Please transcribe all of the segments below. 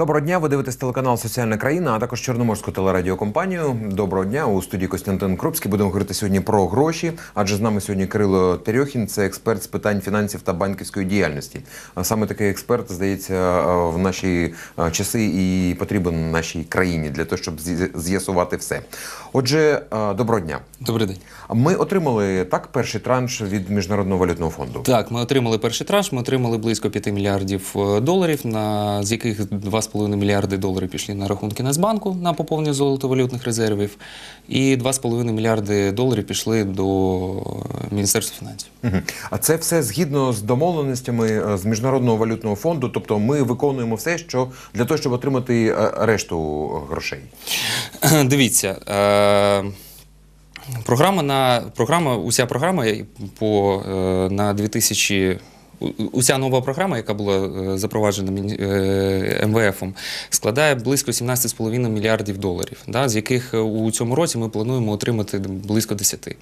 Доброго дня. Ви дивитесь телеканал Соціальна країна, а також Чорноморську телерадіокомпанію. Доброго дня у студії Костянтин Крупський. Будемо говорити сьогодні про гроші. Адже з нами сьогодні Кирило Терьохін, це експерт з питань фінансів та банківської діяльності. Саме такий експерт здається в наші часи і потрібен нашій країні для того, щоб з'ясувати все. Отже, доброго дня. Добрий день. Ми отримали так перший транш від міжнародного валютного фонду. Так, ми отримали перший транш. Ми отримали близько 5 мільярдів е, доларів, на з яких 2,5 мільярди доларів пішли на рахунки Нацбанку на поповнення золотовалютних резервів, і 2,5 мільярди доларів пішли до е, Міністерства фінансів. А це все згідно з домовленостями е, з міжнародного валютного фонду. Тобто ми виконуємо все, що для того, щоб отримати е, решту грошей. Дивіться. Е- Програма на програма, уся програма по е, на 2000 у- Уся нова програма, яка була е, запроваджена Міні- е, МВФом, складає близько 17,5 мільярдів доларів, да, з яких е, у цьому році ми плануємо отримати близько 10.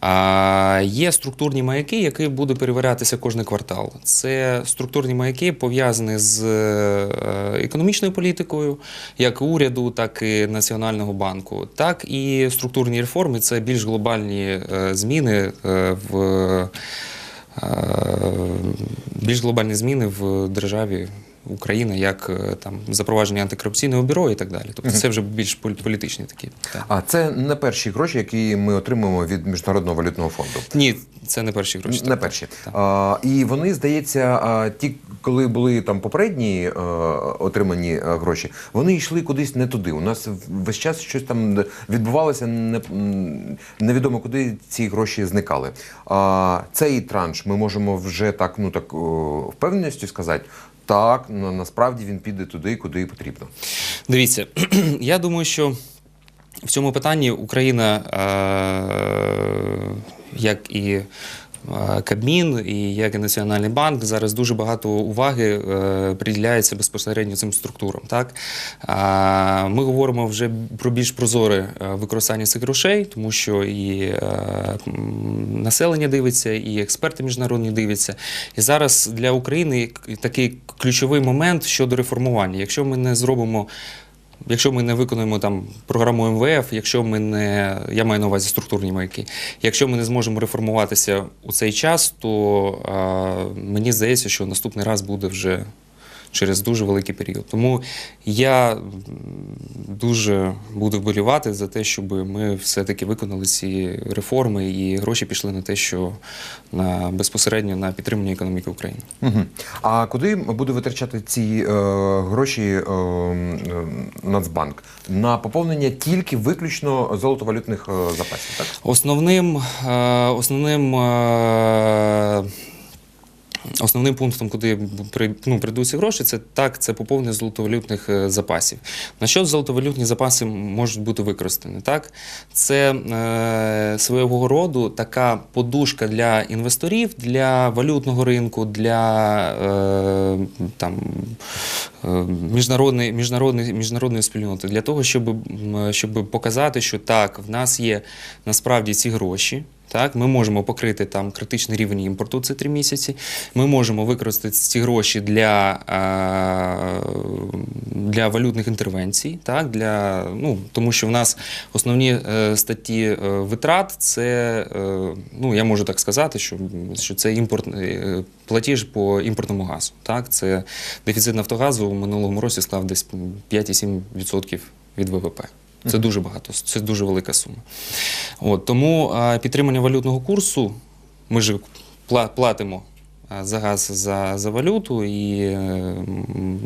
А є структурні маяки, які будуть перевірятися кожен квартал. Це структурні маяки пов'язані з економічною політикою, як уряду, так і Національного банку, так і структурні реформи це більш глобальні зміни в більш глобальні зміни в державі. Україна, як е, там запровадження антикорупційного бюро і так далі. Тобто це вже більш полі- політичні такі. А це не перші гроші, які ми отримуємо від міжнародного валютного фонду. Ні, це не перші гроші. Не перші. А, і вони, здається, а, ті, коли були там попередні е, отримані е, гроші, вони йшли кудись не туди. У нас весь час щось там відбувалося, не, невідомо куди ці гроші зникали. А, цей транш ми можемо вже так, ну так впевненістю сказати. Так, насправді він піде туди, куди потрібно. Дивіться, я думаю, що в цьому питанні Україна, е, як і Кабмін, і як і Національний банк, зараз дуже багато уваги е, приділяється безпосередньо цим структурам. Так? Ми говоримо вже про більш прозоре е, використання цих грошей, тому що і е, населення дивиться, і експерти міжнародні дивляться. І зараз для України такий ключовий момент щодо реформування. Якщо ми не зробимо Якщо ми не виконуємо там програму МВФ, якщо ми не я маю на увазі структурні маяки, якщо ми не зможемо реформуватися у цей час, то а, мені здається, що наступний раз буде вже через дуже великий період. Тому я дуже буду вболівати за те, щоб ми все-таки виконали ці реформи і гроші пішли на те, що на безпосередньо на підтримання економіки України. Угу. А куди буде витрачати ці е, гроші е, Нацбанк? На поповнення тільки виключно золотовалютних е, запасів, так? Основним, е, основним, е, основним пунктом, куди ну, прийдуть ці гроші, це так, це поповнення золотовалютних е, запасів. На що золотовалютні запаси можуть бути використані? Так? Це е, свого роду така подушка для інвесторів, для валютного ринку, для е, там, е, міжнародної, міжнародної, міжнародної спільноти, для того, щоб, щоб показати, що так, в нас є насправді ці гроші. Так, ми можемо покрити там критичний рівень імпорту це три місяці. Ми можемо використати ці гроші для, е, для валютних інтервенцій, так, для, ну, тому що в нас основні е, статті е, витрат це, ну, я можу так сказати, що, що це імпорт, платіж по імпортному газу. Так, це дефіцит Нафтогазу в минулому році склав десь 5,7% від ВВП. Це дуже багато, це дуже велика сума. От, тому підтримання валютного курсу, ми ж платимо за газ за, за валюту і е,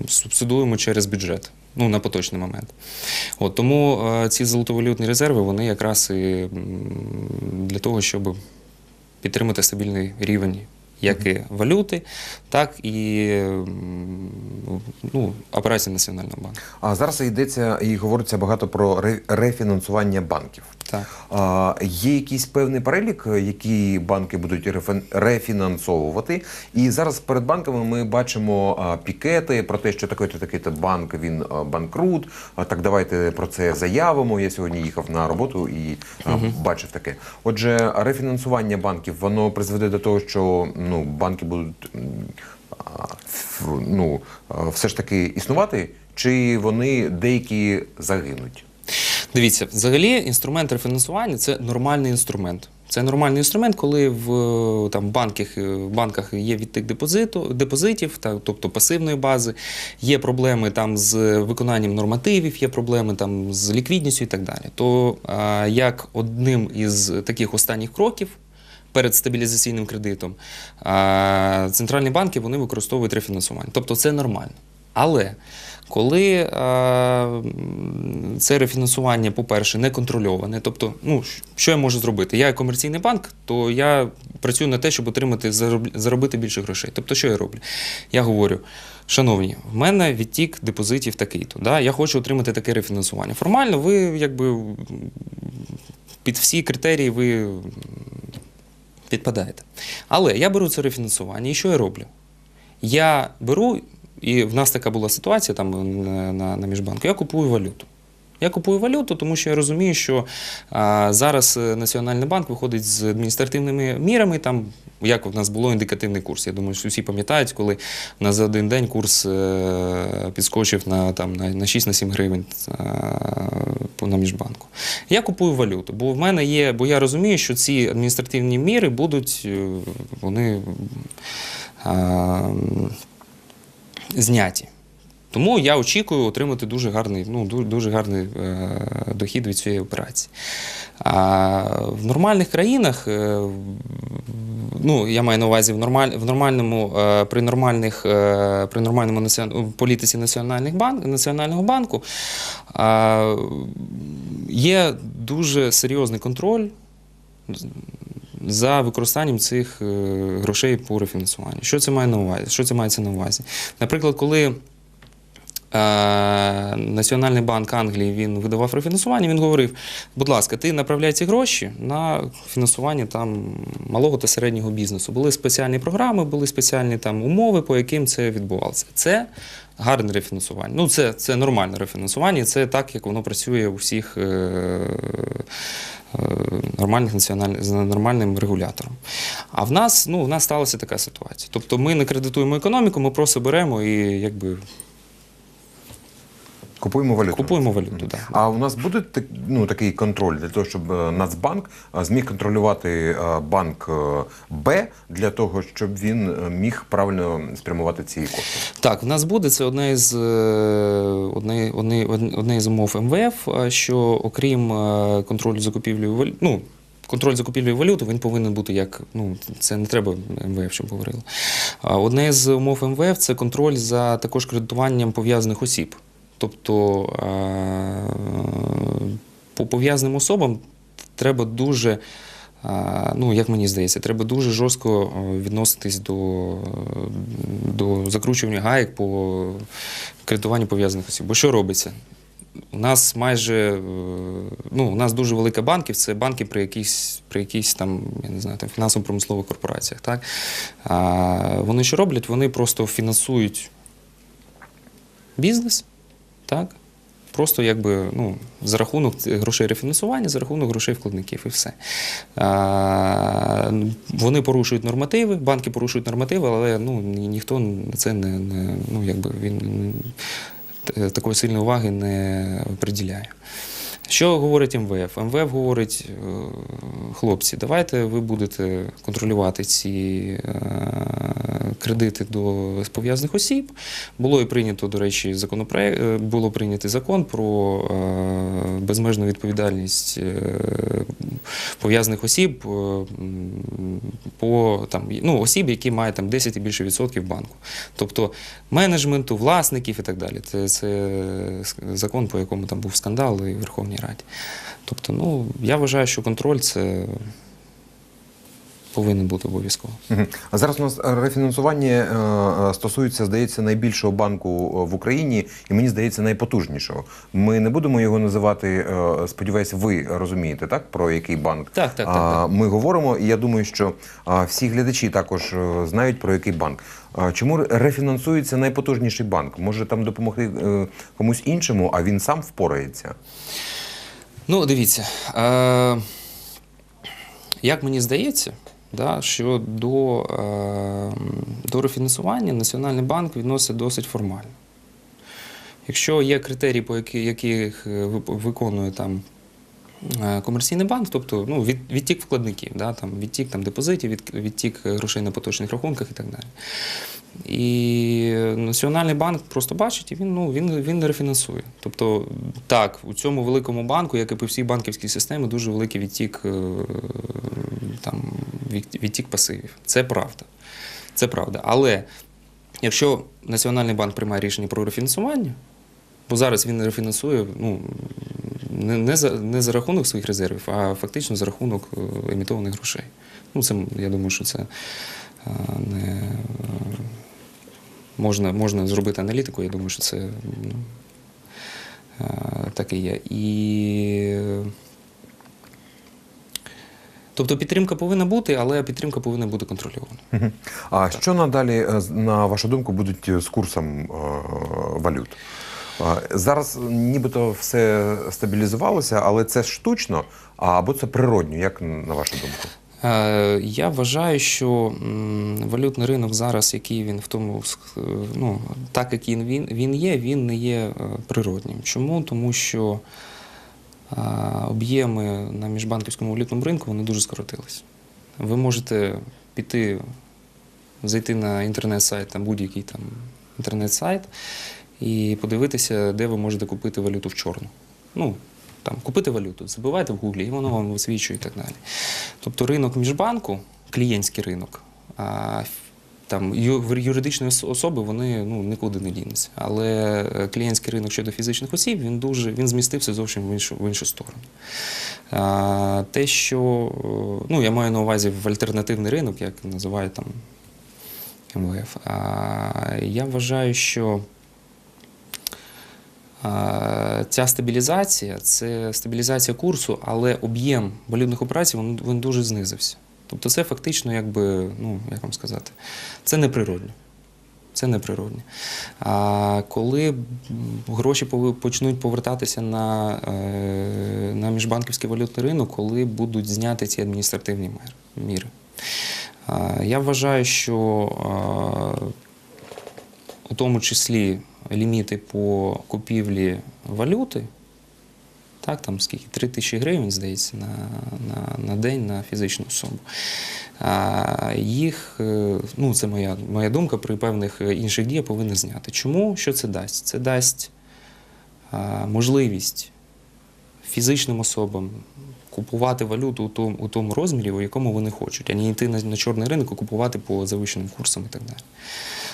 субсидуємо через бюджет. Ну, на поточний момент. От, тому е, ці золотовалютні резерви, вони якраз і для того, щоб підтримати стабільний рівень як і валюти, так і ну, операції Національного банку. А зараз йдеться і говориться багато про ре- рефінансування банків. Так. А, є якийсь певний перелік, які банки будуть рефін- рефінансовувати. І зараз перед банками ми бачимо пікети про те, що такий-то такий-то банк він банкрут. Так давайте про це заявимо. Я сьогодні їхав на роботу і а, бачив таке. Отже, рефінансування банків воно призведе до того, що ну банки будуть ну, все ж таки існувати, чи вони деякі загинуть? Дивіться, взагалі інструмент рефінансування це нормальний інструмент. Це нормальний інструмент, коли в там, банках, е, банках є відтик депозиту, депозитів, та, тобто пасивної бази, є проблеми там з виконанням нормативів, є проблеми там з ліквідністю і так далі. То е, як одним із таких останніх кроків перед стабілізаційним кредитом центральні банки вони використовують рефінансування. Тобто це нормально. Але коли е, це рефінансування, по-перше, не контрольоване, тобто, ну, що я можу зробити? Я комерційний банк, то я працюю на те, щоб отримати заробити більше грошей. Тобто, що я роблю? Я говорю. Шановні, в мене відтік депозитів такий-то. Да? Я хочу отримати таке рефінансування. Формально, ви якби під всі критерії ви підпадаєте. Але я беру це рефінансування, і що я роблю? Я беру, і в нас така була ситуація там на, на, на міжбанку, я купую валюту. Я купую валюту, тому що я розумію, що а, зараз е, Національний банк виходить з адміністративними мірами. Там, як у нас було індикативний курс. Я думаю, що всі пам'ятають, коли у нас за один день курс е, підскочив на, там, на, на 6-7 гривень е, на міжбанку. Я купую валюту, бо в мене є, бо я розумію, що ці адміністративні міри будуть, е, вони. е, зняті. Тому я очікую отримати дуже гарний, ну, дуже, гарний е, дохід від цієї операції. А в нормальних країнах, е, ну, я маю на увазі в, нормаль, в нормальному, е, при, нормальних, е, при нормальному націон- політиці національних банк, Національного банку е, є дуже серйозний контроль за використанням цих е, грошей по рефінансуванню. Що це має на увазі? Що це мається на увазі? Наприклад, коли Національний банк Англії він видавав рефінансування, він говорив: будь ласка, ти направляй ці гроші на фінансування там малого та середнього бізнесу. Були спеціальні програми, були спеціальні там умови, по яким це відбувалося. Це гарне рефінансування. Ну, це, це нормальне рефінансування, це так, як воно працює у всіх. Е, е, Нормальних національних з нормальним регулятором. А в нас, ну, в нас сталася така ситуація. Тобто ми не кредитуємо економіку, ми просто беремо і якби Купуємо валюту. купуємо валюту. Да. А у нас буде ну, такий контроль для того, щоб е, Нацбанк е, зміг контролювати е, банк Б для того, щоб він міг правильно спрямувати ці кошти. Так, в нас буде це одна із одне, одне, одне із умов МВФ, що окрім контролю закупівлею валю- ну, контроль закупівлею валюти він повинен бути як. Ну, це не треба МВФ, щоб говорило. А Одне з умов МВФ це контроль за також кредитуванням пов'язаних осіб. Тобто е, по пов'язаним особам треба дуже. Ну, як мені здається, треба дуже жорстко е, відноситись до, до закручування гаєк по кредитуванню пов'язаних осіб. Бо що робиться? У нас майже е, ну, у нас дуже велика банків, це банки при якійсь, при якійсь там, я не знаю, там фінансово-промислових корпораціях. Так? А, вони що роблять? Вони просто фінансують бізнес, так? Просто якби ну, за рахунок грошей рефінансування, за рахунок грошей вкладників і все. А, вони порушують нормативи, банки порушують нормативи, але ну, ні- ніхто на це не, не ну, якби він такої сильної уваги не приділяє. Що говорить МВФ? МВФ говорить, е, хлопці, давайте ви будете контролювати ці е, кредити до пов'язаних осіб. Було і прийнято, до речі, законопроект, було прийнятий закон про е, безмежну відповідальність пов'язаних осіб по там, ну, осіб, які мають там 10 і більше відсотків банку. Тобто менеджменту, власників і так далі. Це, це закон, по якому там був скандал і в Верховній Раді. Тобто, ну, я вважаю, що контроль це повинен бути обов'язково. А зараз у нас рефінансування е, е, стосується, здається, найбільшого банку е, в Україні, і мені здається, найпотужнішого. Ми не будемо його називати. е, Сподіваюся, ви розумієте, так про який банк? Так, так, так, так. Ми говоримо, і я думаю, що всі глядачі також знають про який банк. Чому рефінансується найпотужніший банк? Може там допомогти комусь іншому, а він сам впорається? Ну, дивіться, е, як мені здається, да, що до, е, до рефінансування Національний банк відносить досить формально. Якщо є критерії, по яких е, виконує там е, комерційний банк, тобто ну, від, відтік вкладників, да, там, відтік там, депозитів, від, відтік грошей на поточних рахунках і так далі. І Національний банк просто бачить, і він, ну, він, він рефінансує. Тобто, так, у цьому великому банку, як і по всій банківській системі, дуже великий відтік, е, там, відтік пасивів. Це правда. Це правда. Але якщо Національний банк приймає рішення про рефінансування, бо зараз він рефінансує ну, не, не, за, не за рахунок своїх резервів, а фактично за рахунок е, емітованих грошей. Ну, це, я думаю, що це не, е, можна, можна зробити аналітику, я думаю, що це ну, е, так і є. І, тобто підтримка повинна бути, але підтримка повинна бути контрольована. А що надалі, е, на вашу думку, будуть з курсом валют? Зараз нібито все стабілізувалося, але це штучно, або це природньо, як на вашу думку? Е, Я вважаю, що валютний ринок зараз, який він в тому, е, ну, так як він, він, є, він не є е, природнім. Чому? Тому що об'єми на міжбанківському валютному ринку вони дуже скоротились. Ви можете піти, зайти на інтернет-сайт, там будь-який там інтернет-сайт, і подивитися, де ви можете купити валюту в чорну. Ну, там, купити валюту, забивайте в гуглі, і воно вам висвічує і так далі. Тобто ринок міжбанку, клієнтський ринок, там юридичні особи вони ну, нікуди не дінуться. Але е, клієнтський ринок щодо фізичних осіб він дуже він змістився зовсім в іншу, в іншу сторону. А, те, що е, ну, я маю на увазі в альтернативний ринок, як називають там МВФ. А, я вважаю, що а, Ця стабілізація це стабілізація курсу, але об'єм валютних операцій він, він дуже знизився. Тобто це фактично, якби, ну, як вам сказати, це неприродно. Це неприродне. А коли гроші почнуть повертатися на, е, на міжбанківський валютний ринок, коли будуть зняті ці адміністративні міри. Я вважаю, що у тому числі ліміти по купівлі валюти, так, там скільки? 3 тисячі гривень, здається, на, на, на день на фізичну особу. А, їх, е, ну це моя, моя думка, при певних е, інших діях повинні зняти. Чому? Що це дасть? Це дасть а, можливість фізичним особам купувати валюту у тому, у тому розмірі, у якому вони хочуть, а не йти на, на чорний ринок і купувати по завищеним курсам і так далі.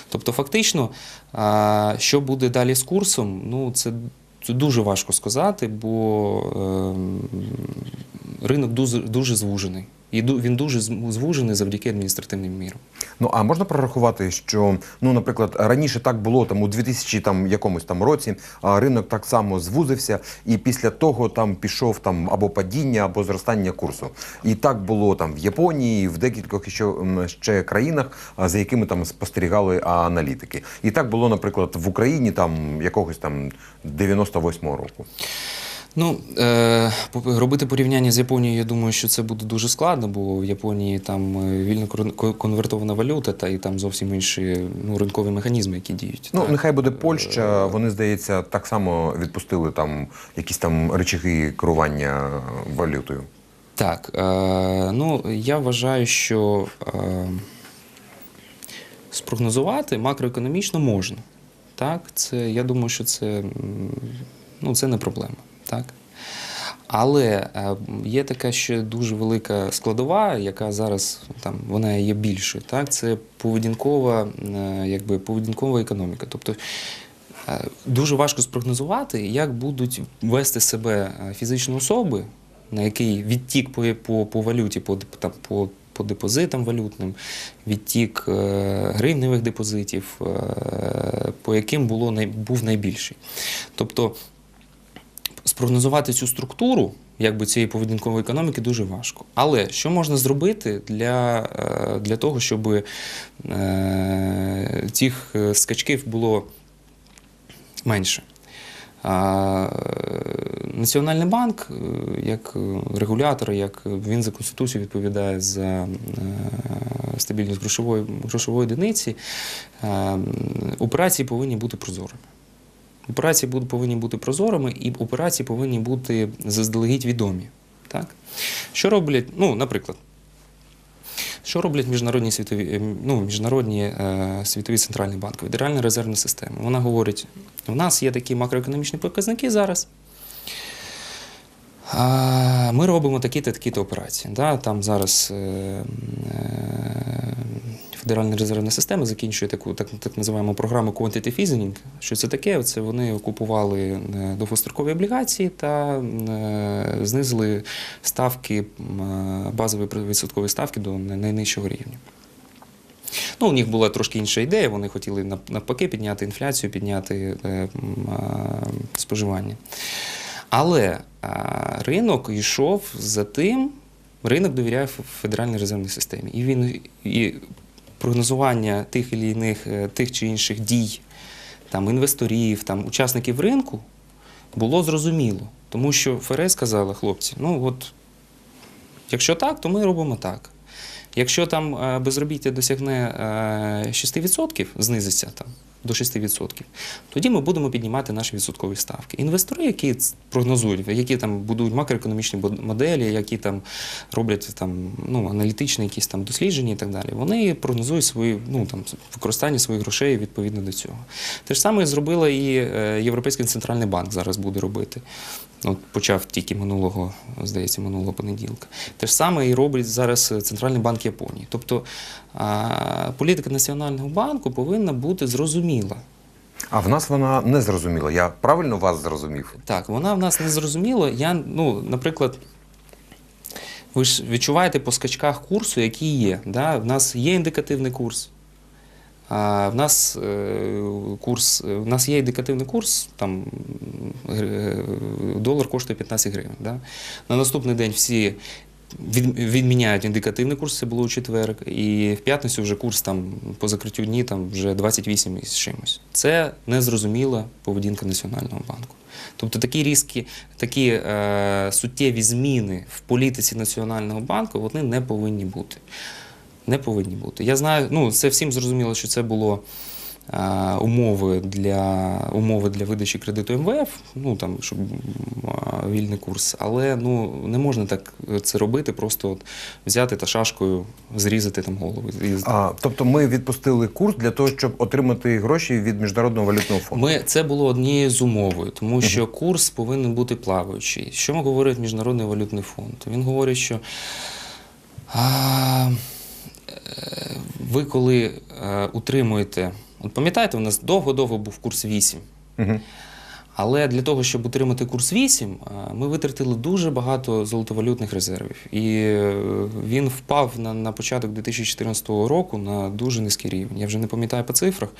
Тобто, фактично, а, що буде далі з курсом, ну це, це дуже важко сказати, бо ем, ринок дуже, звужений. І він дуже звужений завдяки адміністративним мірам. Ну а можна прорахувати, що ну, наприклад, раніше так було там у 2000 там якомусь там році, а ринок так само звузився, і після того там пішов там або падіння, або зростання курсу. І так було там в Японії, в декількох ще, ще країнах, за якими там спостерігали аналітики. І так було, наприклад, в Україні там якогось там 98-го року. Ну, е, робити порівняння з Японією, я думаю, що це буде дуже складно, бо в Японії там е, вільно конвертована валюта, та і там зовсім інші ну, ринкові механізми, які діють. Ну, так. нехай буде Польща. Вони, здається, так само відпустили там якісь там речаги керування валютою. Так, е, ну я вважаю, що е, спрогнозувати макроекономічно можна. Так, це, я думаю, що це, ну, це не проблема. Так? Але е, є така ще дуже велика складова, яка зараз там вона є більшою. Так, це поведінкова, е, якби поведінкова економіка. Тобто Е, Дуже важко спрогнозувати, як будуть вести себе фізичні особи, на який відтік по, по, по валюті, по, там, по, по депозитам валютним, відтік гривневих депозитів, по яким було був найбільший. Тобто спрогнозувати цю структуру якби цієї поведінкової економіки дуже важко. Але що можна зробити для, е, для того, щоб е, цих е, скачків було менше? Національний банк, як регулятор, як він за Конституцією відповідає за стабільність грошової, грошової одиниці, операції повинні бути прозорими. Операції повинні бути прозорими, і операції повинні бути заздалегідь відомі. Так? Що роблять, ну, наприклад, що роблять міжнародні світові, е, ну, міжнародні е, світові центральні банки, Федеральна резервна система? Вона говорить: у нас є такі макроекономічні показники зараз. А, Ми робимо такі-то такі-то операції. Да? Там зараз е, е, Федеральна резервна система закінчує таку так, так називаємо програму Quantitative Easing. Що це таке? Це вони купували е, довгострокові облігації та е, знизили ставки, е, базові відсоткові ставки до найнижчого рівня. Ну, у них була трошки інша ідея. Вони хотіли навпаки підняти інфляцію, підняти споживання. Але ринок йшов за тим, ринок довіряє Федеральній резервній системі. І він і прогнозування тих і іних, е, тих чи інших дій там, інвесторів, там, учасників ринку було зрозуміло. Тому що ФРС сказала, хлопці, ну от якщо так, то ми робимо так. Якщо там е, безробіття досягне е, 6%, знизиться там до 6%, тоді ми будемо піднімати наші відсоткові ставки. Інвестори, які прогнозують, які там будують макроекономічні моделі, які там роблять там, ну, аналітичні якісь там дослідження і так далі, вони прогнозують свої, ну, там, використання своїх грошей відповідно до цього. Те ж саме зробила і е, Європейський центральний банк зараз буде робити. От почав тільки минулого, здається, минулого понеділка. Те ж саме і робить зараз Центральний банк Японії. Тобто політика Національного банку повинна бути зрозуміла. А в нас вона не зрозуміла. Я правильно вас зрозумів? Так, вона в нас не зрозуміла. Я, ну, наприклад, ви ж відчуваєте по скачках курсу, які є. Да? В нас є індикативний курс. А в нас е, курс, в нас є індикативний курс, там е, долар коштує 15 гривень. Да? На наступний день всі відміняють індикативний курс, це було у четвер, і в п'ятницю вже курс там по закриттю дні там вже 28 із чимось. Це незрозуміла поведінка Національного банку. Тобто такі різкі, такі е, суттєві зміни в політиці Національного банку вони не повинні бути. Не повинні бути. Я знаю, ну це всім зрозуміло, що це було умови для умови для видачі кредиту МВФ, ну там щоб вільний курс. Але ну не можна так це робити, просто от взяти та шашкою зрізати там голову. А, тобто ми відпустили курс для того, щоб отримати гроші від міжнародного валютного фонду. Ми це було однією з умовою, тому що курс повинен бути плаваючий. Що говорить Міжнародний валютний фонд? Він говорить, що а, е, ви коли е, утримуєте, от пам'ятаєте, у нас довго-довго був курс 8. Угу. Але для того, щоб утримати курс 8, ми витратили дуже багато золотовалютних резервів. І е, він впав на, на початок 2014 року на дуже низький рівень. Я вже не пам'ятаю по цифрах,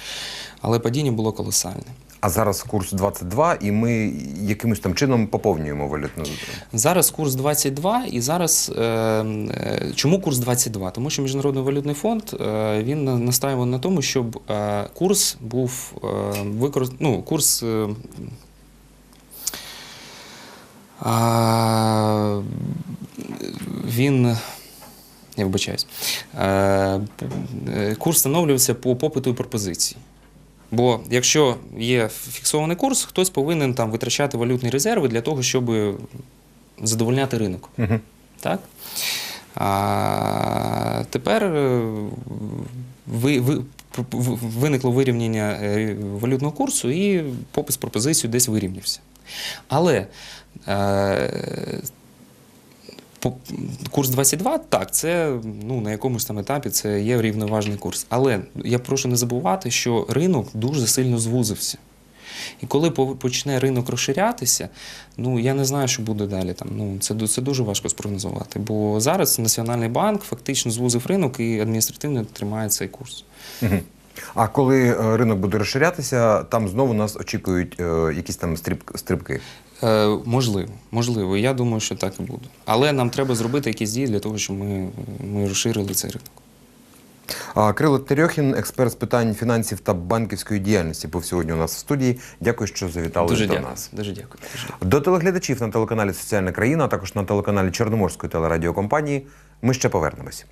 але падіння було колосальне. А зараз курс 22, і ми якимось там чином поповнюємо валютну. Зараз курс 22, і зараз е, е, чому курс 22? Тому що Міжнародний валютний фонд е, він на- настаював на тому, щоб е, курс був е, використ... ну, курс. Е, а, він. Я вибачаюсь. П- е, Курс встановлюється по попиту і пропозиції. Бо якщо є фіксований курс, хтось повинен там витрачати валютні резерви для того, щоб задовольняти ринок. Угу. Так? А тепер е, ви, ви, виникло вирівняння е, валютного курсу і попит з пропозицією десь вирівнявся. Але курс 22, так, це ну, на якомусь там етапі це є рівноважний курс. Але я прошу не забувати, що ринок дуже сильно звузився. І коли почне ринок розширятися, ну я не знаю, що буде далі. Там ну це це дуже важко спрогнозувати. Бо зараз Національний банк фактично звузив ринок і адміністративно тримає цей курс. Угу. А коли е, ринок буде розширятися, там знову нас очікують е, якісь там стриб, стрибки. Е, можливо, можливо. Я думаю, що так і буде. Але нам треба зробити якісь дії для того, щоб ми, ми розширили цей ринок. Крило Терьохін, експерт з питань фінансів та банківської діяльності, був сьогодні у нас в студії. Дякую, що завітали Дуже до дякую. нас. Дуже дякую. Дуже дякую. До телеглядачів на телеканалі Соціальна країна, а також на телеканалі Чорноморської телерадіокомпанії. Ми ще повернемось.